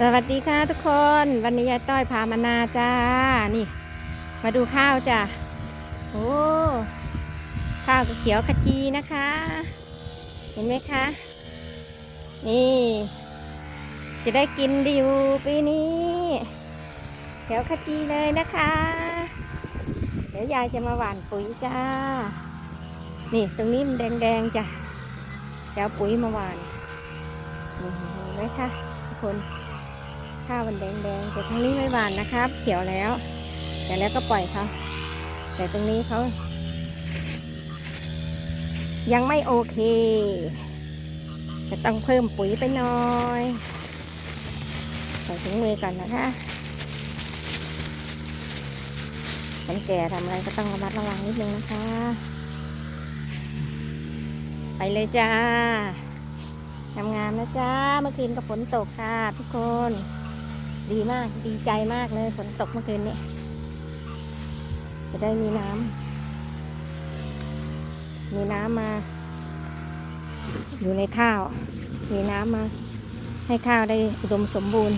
สวัสดีค่ะทุกคนวันนี้ยายต้อยพามานาจ้านี่ มาดูข้าวจ้ะโอ้ข้าวเขียวขจีนะคะ เห็นไหมคะ นี่ จะได้กินดิวปีนี้เขียวขจีเลยนะคะ เดี๋ยวยายจะมาหว่านปุ๋ยจ้า นี่ตรงนี้มันแดงๆจ้ะจะเอาปุ๋ยมาหว่านนี่เห็นไหมคะทุกคน ข้าวมันแดงๆแต่ทางนี้ไม่หวานนะครับ เขียวแล้วแต่แล้วก็ปล่อยเขาแต่ตรงนี้เขายังไม่โอเคจะต้องเพิ่มปุ๋ยไปหน่อยใส่ถุงมือก่อนนะคะคนแก่ทำอะไรก็ต้องระมัดระวังนิดนึงนะคะ ไปเลยจ้างามๆนะจ้า เมื่อคืนก็ฝนตกค่ะทุกคน ดีมากดีใจมากเลยฝนตกเมื่อคืนนี้ จะได้มีน้ำมีน้ำมา อยู่ในข้าว มีน้ำมา ให้ข้าวได้อุดมสมบูรณ์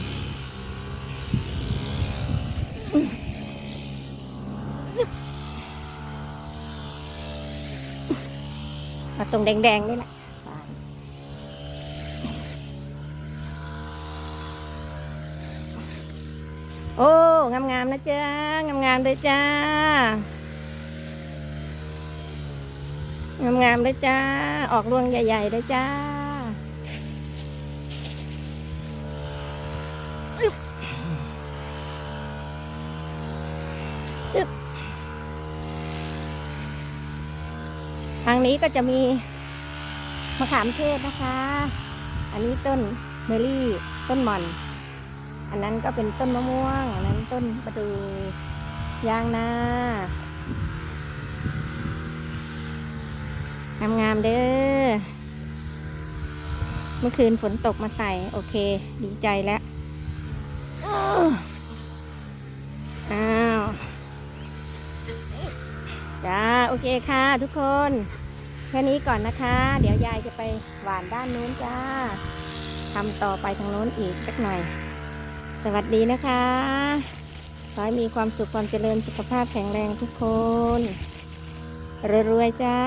เอาตรงแดงๆนี่แหละ โอ้งามๆนะจ๊ะงามๆเลยจ้างามๆเลยจ้า ออกรวงใหญ่ๆเลยจ้าอึ๊บอึ๊บทางนี้ก็จะมีมะขามเทศนะคะ อันนี้ต้นเมลี่ ต้นหม่อน อันนั้นก็เป็นต้นมะม่วง อันนั้นต้นประดูยางนางามๆเด้อ เมื่อคืนฝนตกมาใส่ โอเค ดีใจแล้วอ้าวอ้าวจ้าโอเคค่ะทุกคน แค่นี้ก่อนนะคะ เดี๋ยวยายจะไปหวานด้านนู้นจ้าทำต่อไปทางโน้นอีกสักหน่อย สวัสดีนะคะ ขอให้มีความสุขความเจริญสุขภาพแข็งแรงทุกคน รวยๆจ้า